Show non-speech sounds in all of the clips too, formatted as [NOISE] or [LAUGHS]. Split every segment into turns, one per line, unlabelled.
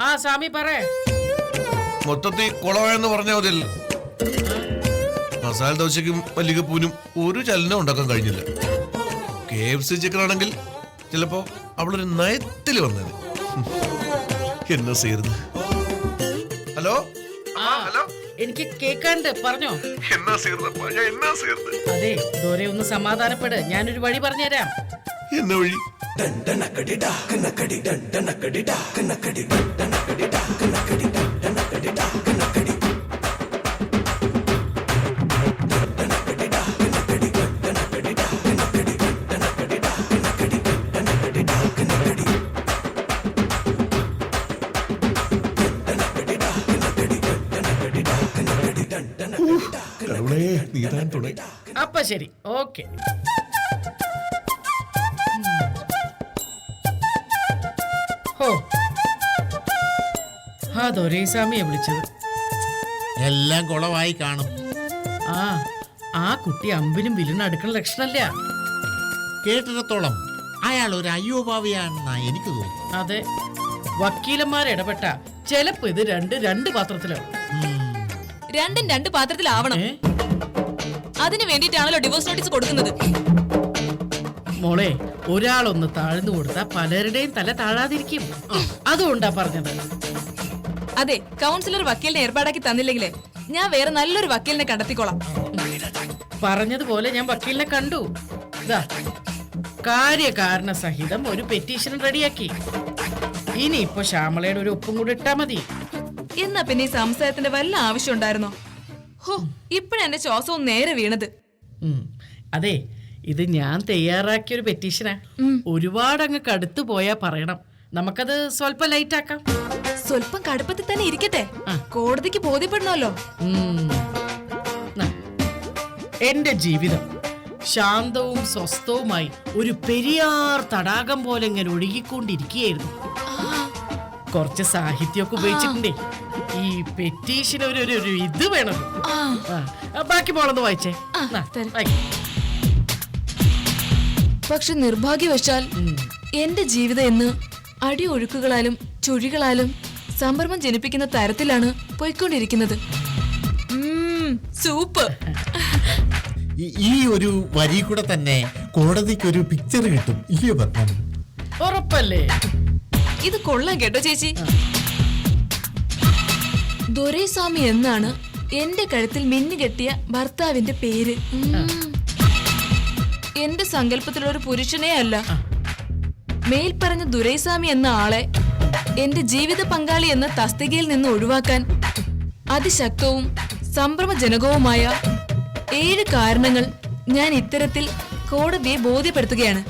ആ സ്വാമി പറ
മൊത്തത്തിൽ കുളമായെന്ന് പറഞ്ഞ മതിൽ മസാല ദോശയ്ക്കും മല്ലികപ്പൂവിനും ഒരു ചലനം ഉണ്ടാക്കാൻ കഴിഞ്ഞില്ല. കെ എഫ് സി ചിക്കൻ ആണെങ്കിൽ ചിലപ്പോ അവളൊരു നയത്തിൽ വന്നത്. എന്നാ സീർന്ന് ഹലോ?
ഹലോ? എനിക്ക് കേക്കാണ്ട് പറഞ്ഞോ?
എന്നാ സീർന്നപ്പാ ഞാൻ എന്നാ സീർന്ന്
അതെ ദോരെ ഒന്ന് സമാധാനപ്പെട്. ഞാനൊരു വഴി പറഞ്ഞുതരാം.
എന്ന വഴി? കരുണേ നീതാൻ തുണை
അപ്പൊ ശരി ഓക്കെ ദൊരേ വിളിച്ചത്.
എല്ലാം കുളമായി കാണും.
ആ ആ കുട്ടി അമ്പിനും വില്ലിനും അടുക്കുന്ന ലക്ഷണല്ല
കേട്ടിടത്തോളം അയാൾ ഒരു അയ്യോഭാവിയാണെന്നാ എനിക്ക് തോന്നുന്നു
അതെ വക്കീലന്മാർ ഇടപെട്ട ചിലപ്പോ ഇത് രണ്ട് രണ്ട് പാത്രത്തിലോ.
രണ്ടും രണ്ട് പാത്രത്തിലാവണം.
ഏ?
അതിന് വേണ്ടിയിട്ടാണല്ലോ ഡിവോഴ്സ് നോട്ടീസ് കൊടുക്കുന്നത്.
മോളെ ഒരാളൊന്ന് താഴ്ന്നു കൊടുത്താൽ പലരുടെയും തല താഴാതിരിക്കും. അതുകൊണ്ടാ പറഞ്ഞത്.
അതെ കൗൺസിലർ വക്കീലിനെ ഏർപ്പാടാക്കി തന്നില്ലെങ്കിലേ ഞാൻ വേറെ നല്ലൊരു വക്കീലിനെ കണ്ടെത്തിക്കോളാം.
പറഞ്ഞതുപോലെ ഞാൻ വക്കീലിനെ കണ്ടു. ഇതാ കാര്യകാരണ സഹിതം ഒരു പെറ്റീഷൻ റെഡിയാക്കി. ഇനി ഇനിയിപ്പോ ശ്യാമളയുടെ ഒരു ഒപ്പും കൂടി ഇട്ടാ മതി.
എന്നാ പിന്നെ ഈ സംശയത്തിന്റെ വല്ല ആവശ്യം ഉണ്ടായിരുന്നോ? ഹോ ഇപ്പഴെന്റെ ശ്വാസവും നേരെ വീണത്.
ഉം. അതെ ഇത് ഞാൻ തയ്യാറാക്കിയ ഒരു പെറ്റീഷനാ ഒരുപാട് അങ്ങ് കടുത്തു പോയാ പറയണം. നമുക്കത് സ്വല്പം ലൈറ്റ് ആക്കാം.
സ്വല്പം കടുപ്പത്തിൽ തന്നെ ഇരിക്കട്ടെ. കോടതിക്ക് ബോധ്യപ്പെടണമല്ലോ.
ന്നാ. എന്റെ ജീവിതം ശാന്തവും സ്വസ്ഥവുമായി ഒരു പെരിയാർ തടാകം പോലെ ഇങ്ങനെ ഒഴുകിക്കൊണ്ടിരിക്കുകയായിരുന്നു. കുറച്ച് സാഹിത്യമൊക്കെ ഉപയോഗിച്ചിട്ടുണ്ടേ. ഈ പെറ്റീഷൻ ഒരു ഒരു- ഒരു ഇത് വേണം. ബാക്കി പോണെന്ന് വായിച്ചേ.
പക്ഷെ നിർഭാഗ്യവശാൽ. എന്റെ ജീവിതം എന്ന് അടിയൊഴുക്കുകളാലും ചുഴികളാലും സംഭ്രമം ജനിപ്പിക്കുന്ന തരത്തിലാണ് പോയിക്കൊണ്ടിരിക്കുന്നത്. സൂപ്പ്.
ഈ- ഒരു വരി കൂടെ തന്നെ കോടതിക്ക് ഒരു പിക്ചർ കിട്ടും. ഇല്ലയോ പത്മം
ഉറപ്പല്ലേ?
ഇത് കൊള്ളാം കേട്ടോ ചേച്ചി. ദൊരൈസ്വാമി എന്നാണ് എന്റെ കഴുത്തിൽ മിന്നുകെട്ടിയ ഭർത്താവിന്റെ പേര്. എന്റെ സങ്കല്പത്തിലൊരു പുരുഷനെ അല്ല. മേൽപ്പറഞ്ഞ ദുരൈസ്വാമി എന്ന ആളെ എന്റെ ജീവിത പങ്കാളി എന്ന തസ്തികയിൽ നിന്ന് ഒഴിവാക്കാൻ അതിശക്തവും സംഭ്രമജനകവുമായ ഏഴ് കാരണങ്ങൾ ഞാൻ ഇത്തരത്തിൽ കോടതിയെ ബോധ്യപ്പെടുത്തുകയാണ്.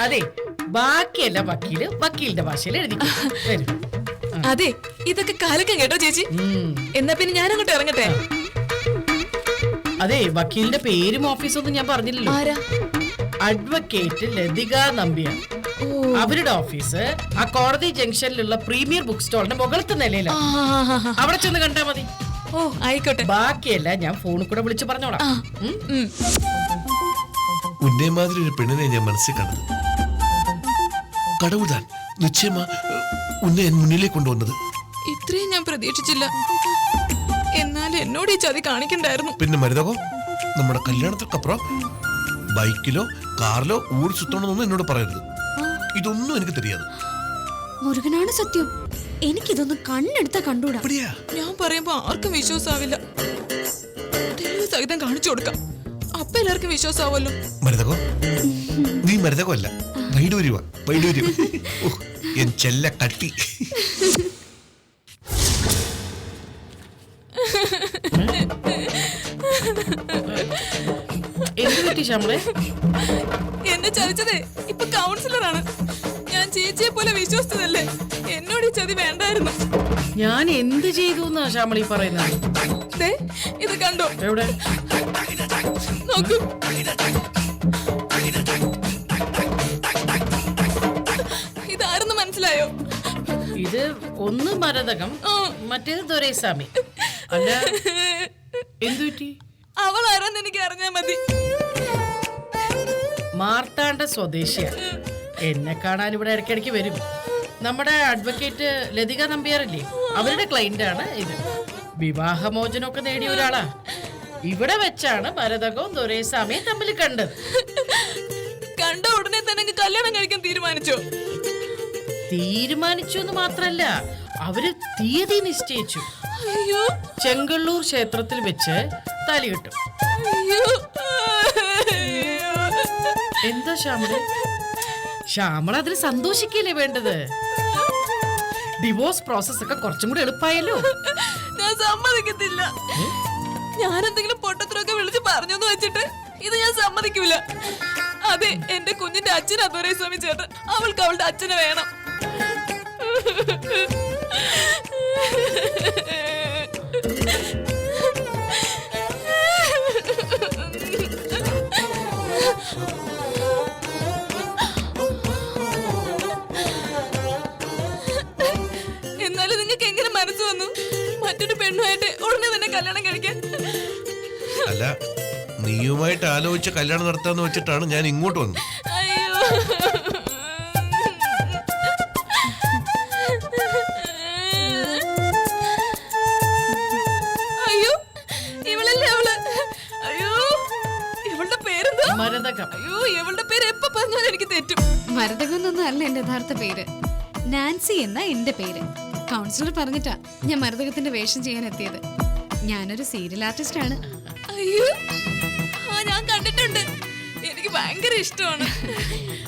അതെ ബാക്കിയല്ല വക്കീൽ വക്കീലിന്റെ ഭാഷയിൽ എഴുതി വരും.
അതെ ഇതൊക്കെ കാലക്കം കേട്ടോ ചേച്ചി.
ഉം.
എന്നാ പിന്നെ ഞാൻ അങ്ങോട്ട് ഇറങ്ങട്ടെ
അതെ വക്കീലിന്റെ പേരും ഓഫീസും ഒന്നും ഞാൻ പറഞ്ഞില്ലല്ലോ.
ആരാ?
അഡ്വക്കേറ്റ് ലതിക
നമ്പിയാണ്
അവരുടെ ഓഫീസ് ആ കോടതി ജംഗ്ഷനിലുള്ള പ്രീമിയർ ബുക്ക് സ്റ്റോളിന്റെ മുകളത്തെ നിലയിലാണ്. അവിടെ ചെന്ന് കണ്ടാ മതി.
ഓ ആയിക്കോട്ടെ.
ബാക്കിയല്ല ഞാൻ ഫോണിൽ കൂടെ വിളിച്ചു പറഞ്ഞോളാം.
ഉന്നേ മാതിരി ഒരു പെണ്ണിനെ ഞാൻ മനസ്സിൽ കണ്ടത് കടവുതാൻ നിശ്ചയമാ ഉന്നെ എൻ മുന്നിലേക്ക് കൊണ്ടുവന്നത്.
ഇത്രയും ഞാൻ പ്രതീക്ഷിച്ചില്ല. എന്നാൽ എന്നോട് ഈ ചതി കാണിക്കണ്ടായിരുന്നു.
പിന്നെ മരുതകോ? നമ്മുടെ കല്യാണത്തിനപ്പുറം ബൈക്കിലോ കാറിലോ ഊടി സുത്തണമെന്നൊന്നും എന്നോട് പറയരുത് ഇതൊന്നും എനിക്ക് தெரியாது
മുരുകനാണ് സത്യം എനിക്കിതൊന്നും കണ്ണെടുത്ത കണ്ടൂടാ
அப்படியா
ഞാൻ പറയുമ്പോ ആർക്കും വിശ്വാസാവില്ല തെളിവ് സഹിതം കാണിച്ചു കൊടുക്കാം അപ്പൊ എല്ലാവർക്കും വിശ്വാസാവല്ലോ
മരുതകോ നീ മരുതകോ അല്ല വൈഡൂര്യവാ വൈഡൂര്യം [LAUGHS] ഓ, എൻ ചെല്ല കട്ടി [LAUGHS]
പറ്റി
എന്നെ ചതിച്ചതേ ഇപ്പൊ കൗൺസിലറാണ് ഞാൻ ചേച്ചിയെ പോലെ വിശ്വസിച്ചതല്ലേ? എന്നോട് ഈ ചതി വേണ്ടായിരുന്നു.
ഞാൻ എന്ത് ചെയ്തു എന്നാ ശ്യാമളി പറയുന്നത്?
ദേ, ഇത് കണ്ടോ?
എവിടെ?
നോക്കൂ. ഇതാരെന്ന് മനസ്സിലായോ?
ഇത് ഒന്ന് മരതകം മറ്റേത് ദൊരൈസ്വാമി. അല്ല എന്തു പറ്റി?
അവൾ ആരാന്ന് എനിക്ക് അറിഞ്ഞാ മതി.
മാർത്താണ്ട സ്വദേശിയ. എന്നെ കാണാൻ ഇവിടെ ഇടയ്ക്കിടയ്ക്ക് വരും. നമ്മുടെ അഡ്വക്കേറ്റ് ലതിക നമ്പ്യാറില്ലേ? അവരുടെ ക്ലൈന്റ് ആണ് ഇത്. വിവാഹമോചനമൊക്കെ നേടിയ ഒരാളാ. ഇവിടെ വെച്ചാണ് ഭരതകവും ദുരൈസ്വാമിയും തമ്മിൽ കണ്ടത്.
കണ്ട ഉടനെ തന്നെ കല്യാണം കഴിക്കാൻ തീരുമാനിച്ചോ?
തീരുമാനിച്ചു എന്ന് മാത്രല്ല അവർ തീയതി നിശ്ചയിച്ചു. ചെങ്കള്ളൂർ ക്ഷേത്രത്തിൽ വെച്ച് തലയിട്ടു
കിട്ടും
എന്താ ശ്യാമള? ശ്യാമള അതിന് സന്തോഷിക്കല്ലേ വേണ്ടത്? ഡിവോഴ്സ് പ്രോസസ് ഒക്കെ കുറച്ചും കൂടി എളുപ്പമായല്ലോ
ഞാൻ സമ്മതിക്കത്തില്ല. ഞാൻ എന്തെങ്കിലും പൊട്ടത്തിലൊക്കെ വിളിച്ച് പറഞ്ഞു വെച്ചിട്ട് ഇത് ഞാൻ സമ്മതിക്കൂല. അതെ എന്റെ കുഞ്ഞിന്റെ അച്ഛൻ അതുവരെ ശ്രമിച്ചത് അവൾക്ക് അവളുടെ അച്ഛനെ വേണം. [LAUGHS] എന്നാലും നിങ്ങൾക്ക് എങ്ങനെ മനസ്സ് വന്നു? മറ്റൊരു പെണ്ണുമായിട്ട് ഉടനെ തന്നെ കല്യാണം കഴിക്കാൻ?
അല്ല നീയുമായിട്ട് ആലോചിച്ച് കല്യാണം നടത്താന്ന് വെച്ചിട്ടാണ് ഞാൻ ഇങ്ങോട്ട് വന്നത്.
അയ്യോ.
മരതകം
അയ്യോ ഇവളുടെ പേര് എപ്പോ പറഞ്ഞാലും എനിക്ക് തെറ്റും.
മരതകൊന്നൊന്നും അല്ല എന്റെ യഥാർത്ഥ പേര്. നാൻസി എന്ന എന്റെ പേര്. കൗൺസിലർ പറഞ്ഞിട്ടാ ഞാൻ മരതകത്തിന്റെ വേഷം ചെയ്യാൻ എത്തിയത്. ഞാനൊരു സീരിയൽ ആർട്ടിസ്റ്റ് ആണ്
അയ്യോ ആ ഞാൻ കണ്ടിട്ടുണ്ട്. എനിക്ക് ഭയങ്കര ഇഷ്ടമാണ്.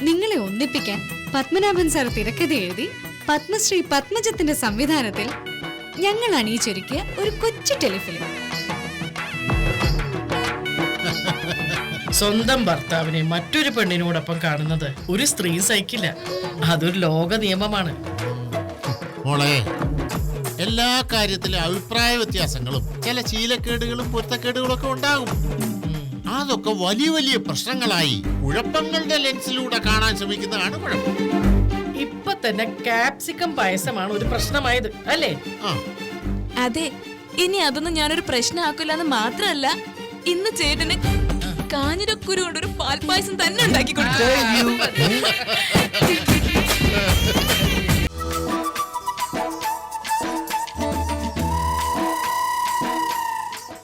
നിങ്ങളെ ഒന്നിപ്പിക്കാൻ പത്മനാഭൻ സാർ തിരക്കഥ എഴുതി പത്മശ്രീ പത്മജത്തിന്റെ സംവിധാനത്തിൽ ഞങ്ങൾ അണിയിച്ചൊരുക്കിയ ഒരു കൊച്ചു ടെലിഫിലിം.
സ്വന്തം ഭർത്താവിനെ മറ്റൊരു പെണ്ണിനോടൊപ്പം കാണുന്നത് ഒരു സ്ത്രീ സഹിക്കില്ല അതൊരു ലോക നിയമമാണ്.
മോളെ എല്ലാ കാര്യത്തിലും അഭിപ്രായ വ്യത്യാസങ്ങളും ചില ശീലക്കേടുകളും പൊരുത്തക്കേടുകളും ഒക്കെ ഉണ്ടാകും അതൊക്കെ വലിയ വലിയ പ്രശ്നങ്ങളായി കുഴപ്പങ്ങളുടെ ലെൻസിലൂടെ കാണാൻ ശ്രമിക്കുന്നതാണ് കുഴപ്പം.
ഇപ്പൊ തന്നെ കാപ്സിക്കം പായസമാണ് ഒരു പ്രശ്നമായത് അല്ലേ?
അതെ ഇനി അതൊന്നും ഞാനൊരു പ്രശ്നമാക്കില്ല എന്ന് മാത്രമല്ല ഇന്ന് ചേട്ടന് കാഞ്ഞിരക്കുരു കൊണ്ട് ഒരു പാൽപായസം തന്നെ ഉണ്ടാക്കി കൊടുക്കും [LAUGHS]